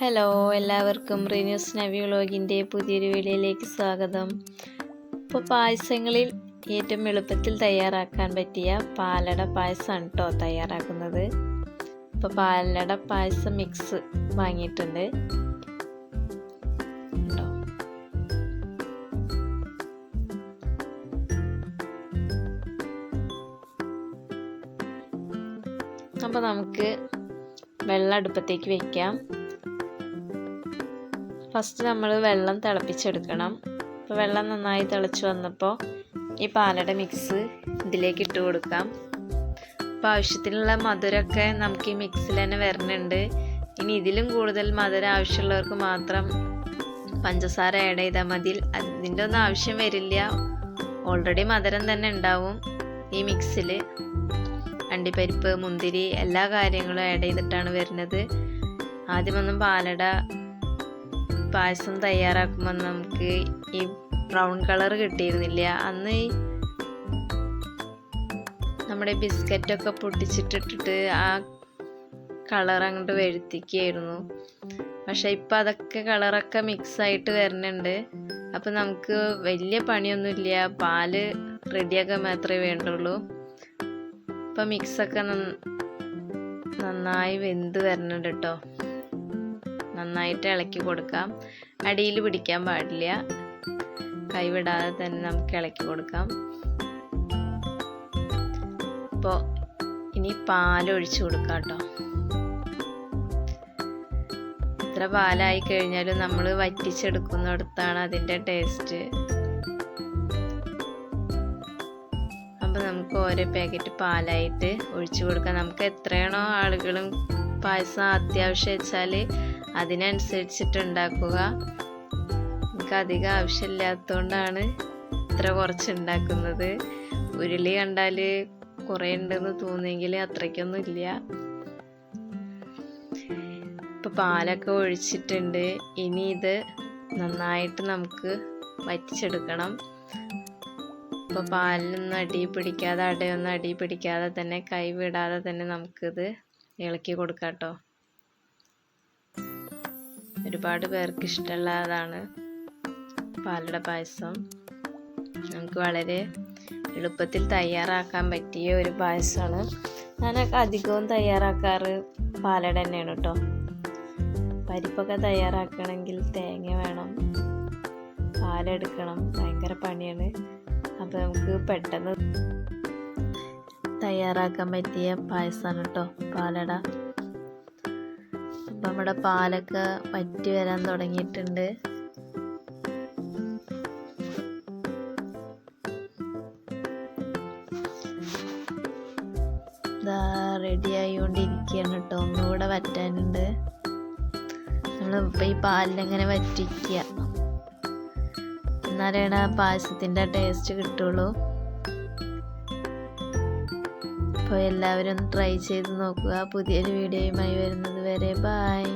Hello എല്ലാവർക്കും റിന്യൂസ് നവി വ്ളോഗിന്റെ പുതിയൊരു വീഡിയോയിലേക്ക് സ്വാഗതം. ഇപ്പോൾ പായസങ്ങളിൽ ഏറ്റവും എളുപ്പത്തിൽ തയ്യാറാക്കാൻ പറ്റിയ പാലട പായസമാണ് കേട്ടോ തയ്യാറാക്കുന്നത്. ഇപ്പോൾ പാലട പായസം മിക്സ് വാങ്ങിയിട്ടുണ്ട്? അപ്പോൾ നമുക്ക് വെള്ളം അടുപ്പത്തേക്ക് വെക്കാം. ഫസ്റ്റ് നമ്മൾ വെള്ളം തിളപ്പിച്ചെടുക്കണം. അപ്പോൾ വെള്ളം നന്നായി തിളച്ച് വന്നപ്പോൾ ഈ പാലട മിക്സ് ഇതിലേക്ക് ഇട്ട് കൊടുക്കാം. അപ്പോൾ ആവശ്യത്തിനുള്ള മധുരമൊക്കെ നമുക്ക് ഈ മിക്സിൽ തന്നെ വരുന്നുണ്ട് ഇനി ഇതിലും കൂടുതൽ മധുരം ആവശ്യമുള്ളവർക്ക് മാത്രം പഞ്ചസാര ആഡ് ചെയ്താൽ മതി. അതിന്റെ ഒന്നും ആവശ്യം വരില്ല. ഓൾറെഡി മധുരം തന്നെ ഉണ്ടാവും ഈ മിക്സിൽ അണ്ടിപ്പരിപ്പ് മുന്തിരി എല്ലാ കാര്യങ്ങളും ആഡ് ചെയ്തിട്ടാണ് വരുന്നത്. ആദ്യമൊന്നും പാലട പായസം തയ്യാറാക്കുമ്പോൾ നമുക്ക് ഈ ബ്രൗൺ കളർ കിട്ടിയിരുന്നില്ല. അന്ന് നമ്മുടെ ബിസ്ക്കറ്റൊക്കെ പൊട്ടിച്ചിട്ടിട്ടിട്ട് ആ കളർ അങ്ങോട്ട് വരുത്തിക്കായിരുന്നു. പക്ഷെ ഇപ്പം അതൊക്കെ കളറൊക്കെ മിക്സ് ആയിട്ട് വരുന്നുണ്ട്. അപ്പം നമുക്ക് വലിയ പണിയൊന്നുമില്ല. പാൽ റെഡിയാക്കാൻ മാത്രമേ വേണ്ടുള്ളൂ. ഇപ്പം മിക്സൊക്കെ നന്നായി വെന്ത് വരുന്നുണ്ട് കേട്ടോ നന്നായിട്ട് ഇളക്കി കൊടുക്കാം. അടിയിൽ പിടിക്കാൻ പാടില്ല. കൈവിടാതെ തന്നെ നമുക്ക് ഇളക്കി കൊടുക്കാം. ഇപ്പോൾ ഇനി പാലൊഴിച്ച് കൊടുക്കാം കേട്ടോ. എത്ര പാലായി കഴിഞ്ഞാലും നമ്മൾ വറ്റിച്ചെടുക്കുന്നിടത്താണ് അതിന്റെ ടേസ്റ്റ് അപ്പോൾ നമുക്ക് ഓരോ പാക്കറ്റ് പാലായിട്ട് ഒഴിച്ചു കൊടുക്കാം. നമുക്ക് എത്രയാണോ ആളുകളും പായസം അത്യാവശ്യം വെച്ചാൽ അതിനനുസരിച്ചിട്ട് ഉണ്ടാക്കുക നമുക്ക് അധികം ആവശ്യമില്ലാത്തതുകൊണ്ടാണ് ഇത്ര കുറച്ച് ഉണ്ടാക്കുന്നത് ഉരുളി കണ്ടാൽ കുറേ ഉണ്ടെന്ന് തോന്നിയെങ്കിൽ അത്രയ്ക്കൊന്നും ഇല്ല. ഇപ്പം പാലൊക്കെ ഒഴിച്ചിട്ടുണ്ട്. ഇനി ഇത് നന്നായിട്ട് നമുക്ക് വറ്റിച്ചെടുക്കണം. ഇപ്പോൾ പാലിനൊന്നും അടി പിടിക്കാതെ അടയൊന്നും അടി പിടിക്കാതെ തന്നെ കൈ വിടാതെ തന്നെ നമുക്കിത് ഇളക്കി കൊടുക്കാം കേട്ടോ ഒരുപാട് പേർക്ക് ഇഷ്ടമുള്ളതാണ് പാലട പായസം. നമുക്ക് വളരെ എളുപ്പത്തിൽ തയ്യാറാക്കാൻ പറ്റിയ ഒരു പായസമാണ്. ഞാനൊക്കെ അധികവും തയ്യാറാക്കാറ് പാലട തന്നെയാണ് കേട്ടോ. പരിപ്പൊക്കെ തയ്യാറാക്കണമെങ്കിൽ തേങ്ങ വേണം പാലെടുക്കണം ഭയങ്കര പണിയാണ്. അപ്പോൾ നമുക്ക് പെട്ടെന്ന് തയ്യാറാക്കാൻ പറ്റിയ പായസമാണ് കേട്ടോ പാലട. അപ്പം നമ്മുടെ പാലൊക്കെ വറ്റി വരാൻ തുടങ്ങിയിട്ടുണ്ട്. റെഡി ആയിക്കൊണ്ടിരിക്കുകയാണ് കേട്ടോ. ഒന്നുകൂടെ വറ്റാനുണ്ട്. നമ്മളിപ്പോൾ ഈ പാലിനെങ്ങനെ വറ്റിക്കുക? എന്നാലാണ് ആ പായസത്തിന്റെ ടേസ്റ്റ് കിട്ടുള്ളൂ. അപ്പോൾ എല്ലാവരും ട്രൈ ചെയ്ത് നോക്കുക. പുതിയൊരു വീഡിയോയുമായി വരുന്നത് വരെ. ബായ്